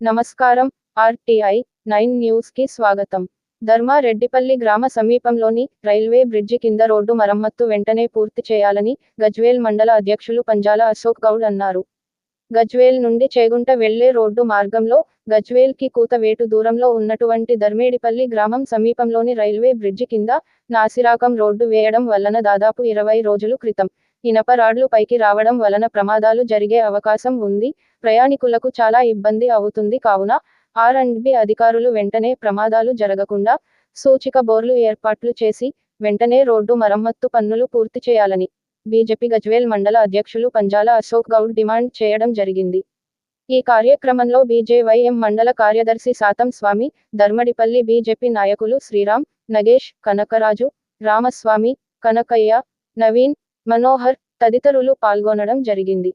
నమస్కారం RTI nine న్యూస్కి స్వాగతం ధర్మారెడ్డిపల్లి గ్రామ సమీపంలోని రైల్వే బ్రిడ్జి కింద రోడ్డు మరమ్మత్తు వెంటనే పూర్తి చేయాలని గజ్వేల్ మండల అధ్యక్షులు పంజాల అశోక్ గౌడ్ అన్నారు. గజ్వేల్ నుండి చేగుంట వెళ్ళే రోడ్డు మార్గంలో గజ్వేల్కి కూతవేటు దూరంలో ఉన్నటువంటి ధర్మేడిపల్లి గ్రామం సమీపంలోని రైల్వే బ్రిడ్జి కింద నాసిరాకం రోడ్డు వేయడం వలన దాదాపు ఇరవై రోజులు క్రితం. ఇనప రాడ్లు పైకి రావడం వలన ప్రమాదాలు జరిగే అవకాశం ఉంది. ప్రయాణికులకు చాలా ఇబ్బంది అవుతుంది. కావున ఆర్ అండ్ బి అధికారులు వెంటనే ప్రమాదాలు జరగకుండా సూచిక బోర్లు ఏర్పాట్లు చేసి వెంటనే రోడ్డు మరమ్మత్తు పన్నులు పూర్తి చేయాలని బీజేపీ గజ్వేల్ మండల అధ్యక్షులు పంజాల అశోక్ గౌడ్ డిమాండ్ చేయడం జరిగింది. ఈ కార్యక్రమంలో బీజేవైఎం మండల కార్యదర్శి సాతం స్వామి ధర్మడిపల్లి బీజేపీ నాయకులు శ్రీరామ్ నగేష్ కనకరాజు రామస్వామి కనకయ్య నవీన్ మనోహర్ తదితరులు పాల్గొనడం జరిగింది.